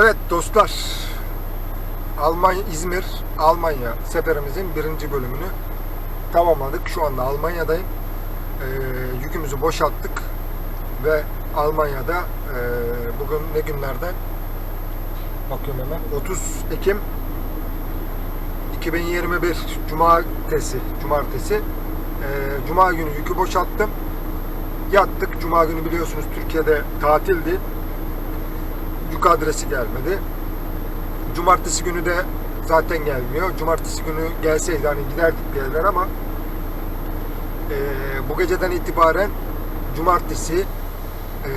Evet dostlar, Almanya, İzmir, Almanya seferimizin birinci bölümünü tamamladık. Şu anda Almanya'dayım. Ee, yükümüzü boşalttık ve Almanya'da e, bugün ne günlerden? Bakıyorum hemen. 30 Ekim 2021 Cumartesi. Cumartesi. Ee, Cuma günü yükü boşalttım. Yattık. Cuma günü biliyorsunuz Türkiye'de tatildi yük adresi gelmedi. Cumartesi günü de zaten gelmiyor. Cumartesi günü gelseydi hani giderdik bir yerler ama e, bu geceden itibaren cumartesi e,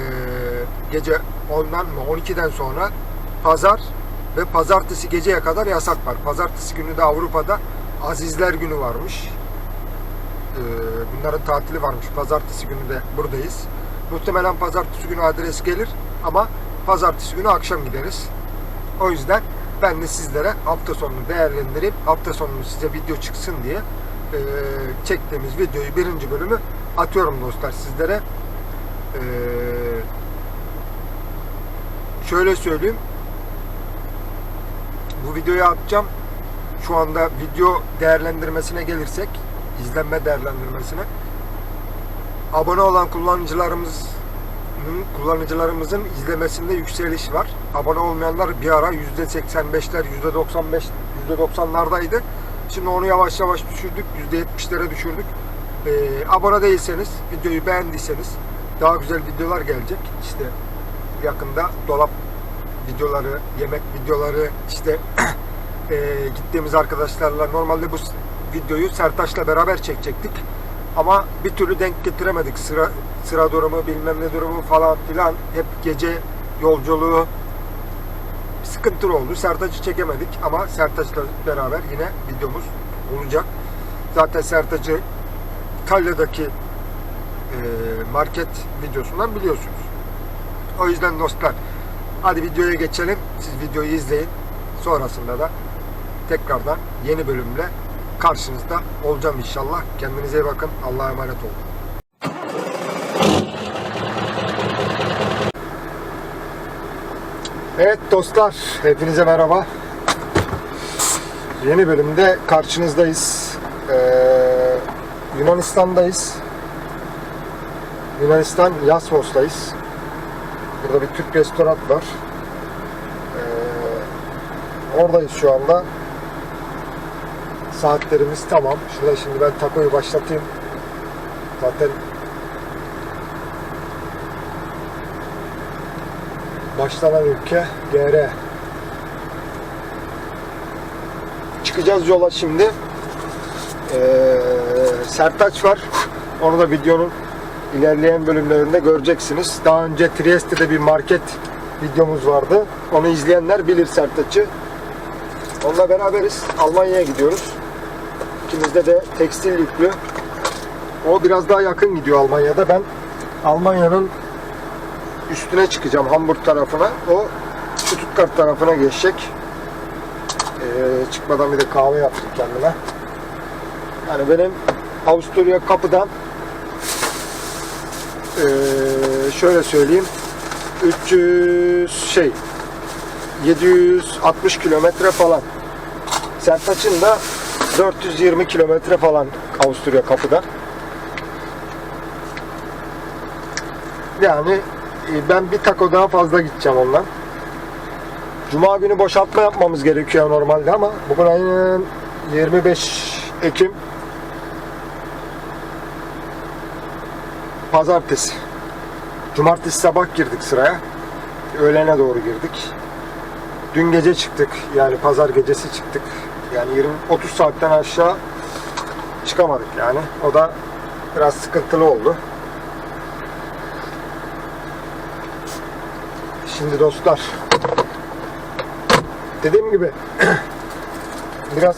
gece 10'dan mı 12'den sonra pazar ve pazartesi geceye kadar yasak var. Pazartesi günü de Avrupa'da Azizler Günü varmış. E, bunların tatili varmış. Pazartesi günü de buradayız. Muhtemelen pazartesi günü adres gelir ama pazartesi günü akşam gideriz. O yüzden ben de sizlere hafta sonunu değerlendirip hafta sonunu size video çıksın diye e, çektiğimiz videoyu birinci bölümü atıyorum dostlar sizlere. E, şöyle söyleyeyim. Bu videoyu atacağım. Şu anda video değerlendirmesine gelirsek, izlenme değerlendirmesine abone olan kullanıcılarımız kullanıcılarımızın izlemesinde yükseliş var. Abone olmayanlar bir ara %85'ler, %95, %90'lardaydı. Şimdi onu yavaş yavaş düşürdük. %70'lere düşürdük. Ee, abone değilseniz, videoyu beğendiyseniz daha güzel videolar gelecek. İşte yakında dolap videoları, yemek videoları, işte e, gittiğimiz arkadaşlarla normalde bu videoyu Sertaç'la beraber çekecektik. Ama bir türlü denk getiremedik. Sıra sıra durumu, bilmem ne durumu falan filan. Hep gece yolculuğu sıkıntılı oldu. Sertaç'ı çekemedik ama Sertaç'la beraber yine videomuz olacak. Zaten Sertaç'ı Talya'daki e, market videosundan biliyorsunuz. O yüzden dostlar hadi videoya geçelim. Siz videoyu izleyin. Sonrasında da tekrardan yeni bölümle karşınızda olacağım inşallah. Kendinize iyi bakın. Allah'a emanet olun. Evet dostlar, hepinize merhaba. Yeni bölümde karşınızdayız. Ee, Yunanistan'dayız. Yunanistan Yasmos'tayız. Burada bir Türk restoran var. Ee, oradayız şu anda. Saatlerimiz tamam. Şurada şimdi ben takoyu başlatayım. Zaten başlanan ülke GR. Çıkacağız yola şimdi. Ee, Sertaç var. Onu da videonun ilerleyen bölümlerinde göreceksiniz. Daha önce Trieste'de bir market videomuz vardı. Onu izleyenler bilir Sertaç'ı. Onunla beraberiz. Almanya'ya gidiyoruz. İkimizde de tekstil yüklü. O biraz daha yakın gidiyor Almanya'da. Ben Almanya'nın üstüne çıkacağım Hamburg tarafına. O Stuttgart tarafına geçecek. Ee, çıkmadan bir de kahve yaptım kendime. Yani benim Avusturya kapıdan ee, şöyle söyleyeyim 300 şey 760 kilometre falan. Sertaç'ın da 420 kilometre falan Avusturya kapıda. Yani e, ben bir tako daha fazla gideceğim ondan. Cuma günü boşaltma yapmamız gerekiyor normalde ama bugün ayın 25 Ekim Pazartesi. Cumartesi sabah girdik sıraya. Öğlene doğru girdik. Dün gece çıktık. Yani pazar gecesi çıktık. Yani 20 30 saatten aşağı çıkamadık yani. O da biraz sıkıntılı oldu. Şimdi dostlar dediğim gibi biraz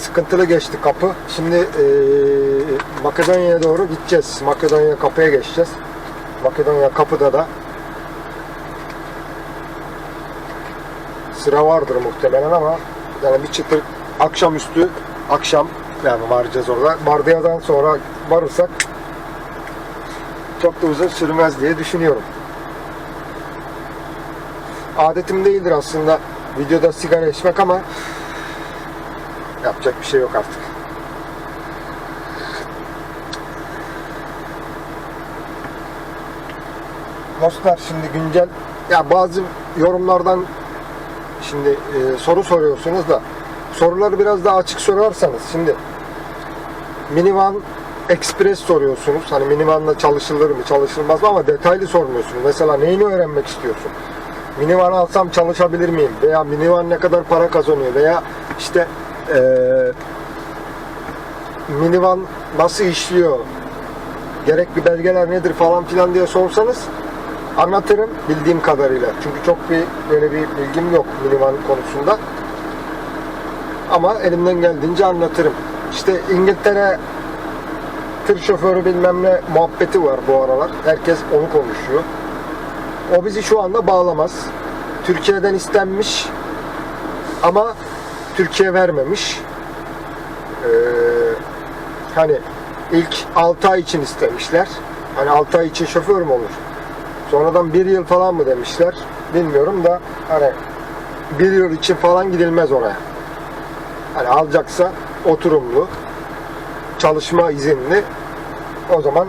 sıkıntılı geçti kapı. Şimdi eee Makedonya'ya doğru gideceğiz. Makedonya kapıya geçeceğiz. Makedonya kapıda da sıra vardır muhtemelen ama yani bir çıtır akşamüstü akşam yani varacağız orada. Vardiyadan sonra varırsak çok da uzun sürmez diye düşünüyorum. adetim değildir aslında videoda sigara içmek ama yapacak bir şey yok artık. Dostlar şimdi güncel ya bazı yorumlardan şimdi e, soru soruyorsunuz da soruları biraz daha açık sorarsanız şimdi minivan express soruyorsunuz. Hani minivanla çalışılır mı çalışılmaz mı ama detaylı sormuyorsunuz. Mesela neyini öğrenmek istiyorsun? Minivan alsam çalışabilir miyim? Veya minivan ne kadar para kazanıyor? Veya işte eee minivan nasıl işliyor? Gerekli belgeler nedir falan filan diye sorsanız anlatırım bildiğim kadarıyla. Çünkü çok bir böyle bir bilgim yok minivan konusunda. Ama elimden geldiğince anlatırım. İşte İngiltere tır şoförü bilmem ne muhabbeti var bu aralar. Herkes onu konuşuyor. O bizi şu anda bağlamaz. Türkiye'den istenmiş ama Türkiye vermemiş. Ee, hani ilk 6 ay için istemişler. Hani 6 ay için şoför mü olur? Sonradan bir yıl falan mı demişler? Bilmiyorum da hani bir yıl için falan gidilmez oraya. Hani alacaksa oturumlu, çalışma izinli o zaman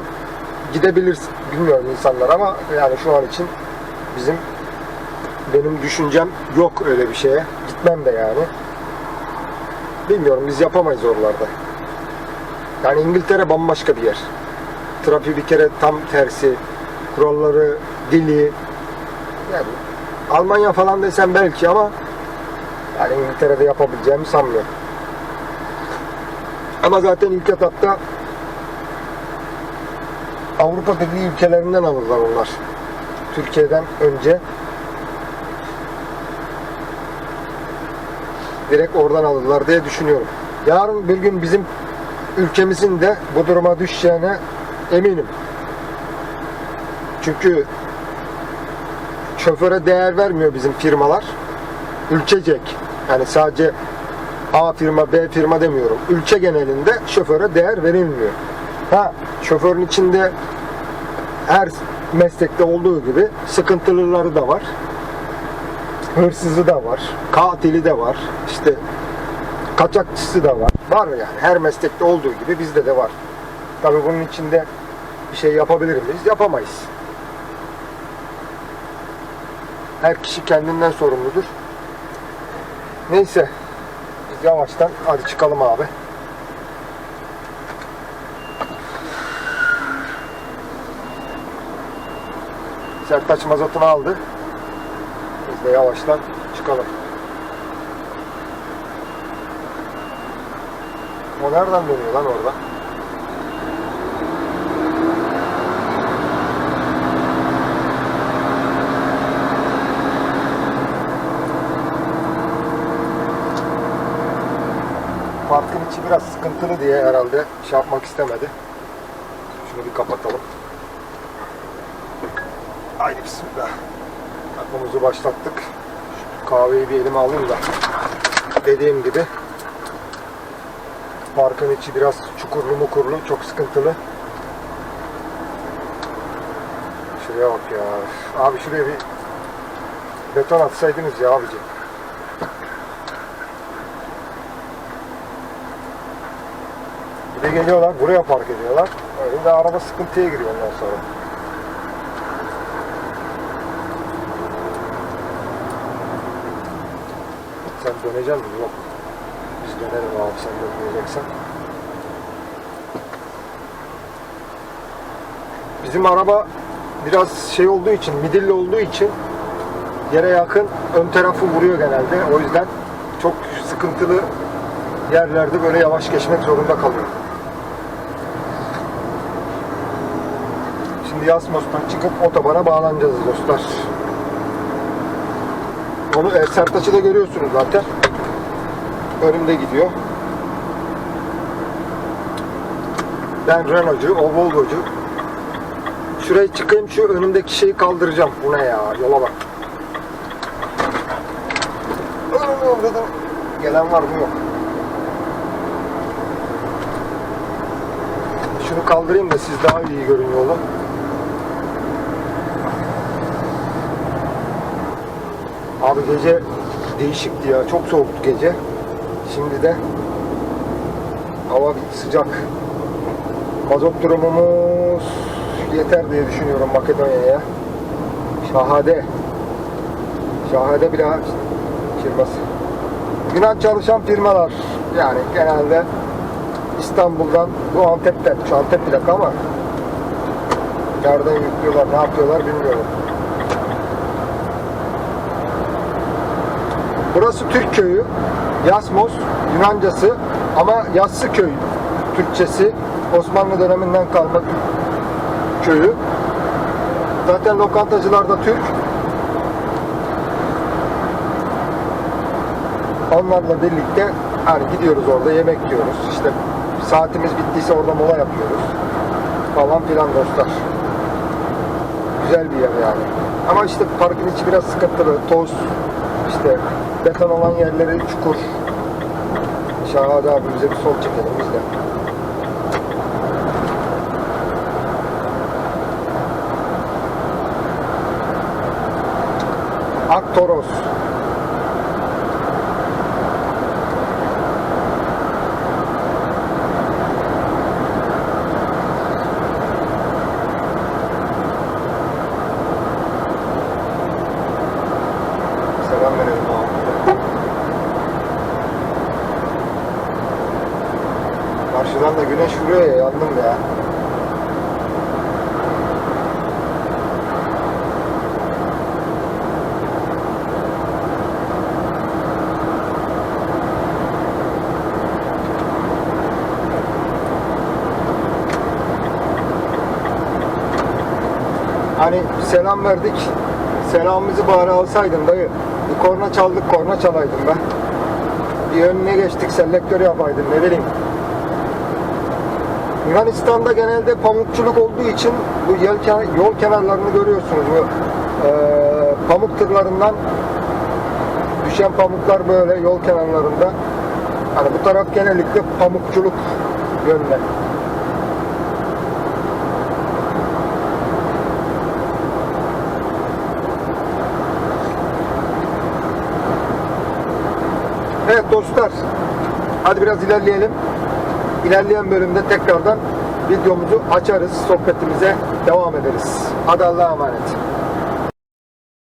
gidebilir bilmiyorum insanlar ama yani şu an için bizim benim düşüncem yok öyle bir şeye. Gitmem de yani. Bilmiyorum biz yapamayız oralarda. Yani İngiltere bambaşka bir yer. Trafiği bir kere tam tersi. Kuralları, dili. Yani Almanya falan desem belki ama yani İngiltere'de yapabileceğimi sanmıyorum. Ama zaten ilk etapta Avrupa Birliği ülkelerinden alırlar onlar. Türkiye'den önce direkt oradan alırlar diye düşünüyorum. Yarın bir gün bizim ülkemizin de bu duruma düşeceğine eminim. Çünkü şoföre değer vermiyor bizim firmalar. Ülkecek. Yani sadece A firma, B firma demiyorum. Ülke genelinde şoföre değer verilmiyor. Ha, şoförün içinde her meslekte olduğu gibi sıkıntılıları da var. Hırsızı da var. Katili de var. İşte kaçakçısı da var. Var yani. Her meslekte olduğu gibi bizde de var. Tabii bunun içinde bir şey yapabilir miyiz? Yapamayız. Her kişi kendinden sorumludur. Neyse. Biz yavaştan hadi çıkalım abi. Sertaç mazotunu aldı. Biz de yavaştan çıkalım. O nereden dönüyor lan orada? Parkın içi biraz sıkıntılı diye herhalde şey yapmak istemedi. Şunu bir kapatalım. Haydi bismillah. Aklımızı başlattık. Kahveyi bir elime alayım da. Dediğim gibi parkın içi biraz çukurlu mukurlu, çok sıkıntılı. Şuraya bak ya. Abi şuraya bir beton atsaydınız ya abicim. Bir de geliyorlar buraya park ediyorlar. Öyle de araba sıkıntıya giriyor ondan sonra. Sen döneceksin mi? Yok. Biz dönelim abi sen dönmeyeceksen. Bizim araba biraz şey olduğu için, midilli olduğu için yere yakın ön tarafı vuruyor genelde. O yüzden çok sıkıntılı yerlerde böyle yavaş geçmek zorunda kalıyor. Şimdi Yasmos'tan çıkıp otobana bağlanacağız dostlar. Onu e, Sertaç'ı da görüyorsunuz zaten. Önümde gidiyor. Ben Renault'cu, o Volvo'cu. Şuraya çıkayım şu önümdeki şeyi kaldıracağım. Bu ne ya? Yola bak. Gelen var mı yok. Şunu kaldırayım da siz daha iyi görün yolu. Abi gece değişikti ya. Çok soğuktu gece. Şimdi de hava sıcak. Mazot durumumuz yeter diye düşünüyorum Makedonya'ya. Şahade. Şahade bile firması. Yunan çalışan firmalar yani genelde İstanbul'dan bu Antep'ten. Şu Antep plaka ama nereden yüklüyorlar, ne yapıyorlar bilmiyorum. Burası Türk köyü. Yasmos Yunancası ama Yassı köy Türkçesi Osmanlı döneminden kalma köyü. Zaten lokantacılar da Türk. Onlarla birlikte hani gidiyoruz orada yemek yiyoruz. İşte saatimiz bittiyse orada mola yapıyoruz. Falan filan dostlar. Güzel bir yer yani. Ama işte parkın içi biraz sıkıntılı. Toz, işte beton olan yerleri çukur. Şahade abimize bir sol çekelim biz de. Aktoros. Selam verelim abi. Karşıdan da güneş vuruyor ya yandım ya. Hani selam verdik. Selamımızı bari alsaydın dayı. Bir korna çaldık korna çalaydın be. Bir önüne geçtik selektör yapaydın ne bileyim. Yunanistan'da genelde pamukçuluk olduğu için bu kenar- yol kenarlarını görüyorsunuz. Bu eee, pamuk tırlarından düşen pamuklar böyle yol kenarlarında. Hani bu taraf genellikle pamukçuluk yönüne. Evet dostlar. Hadi biraz ilerleyelim. İlerleyen bölümde tekrardan videomuzu açarız. Sohbetimize devam ederiz. Hadi Allah'a emanet.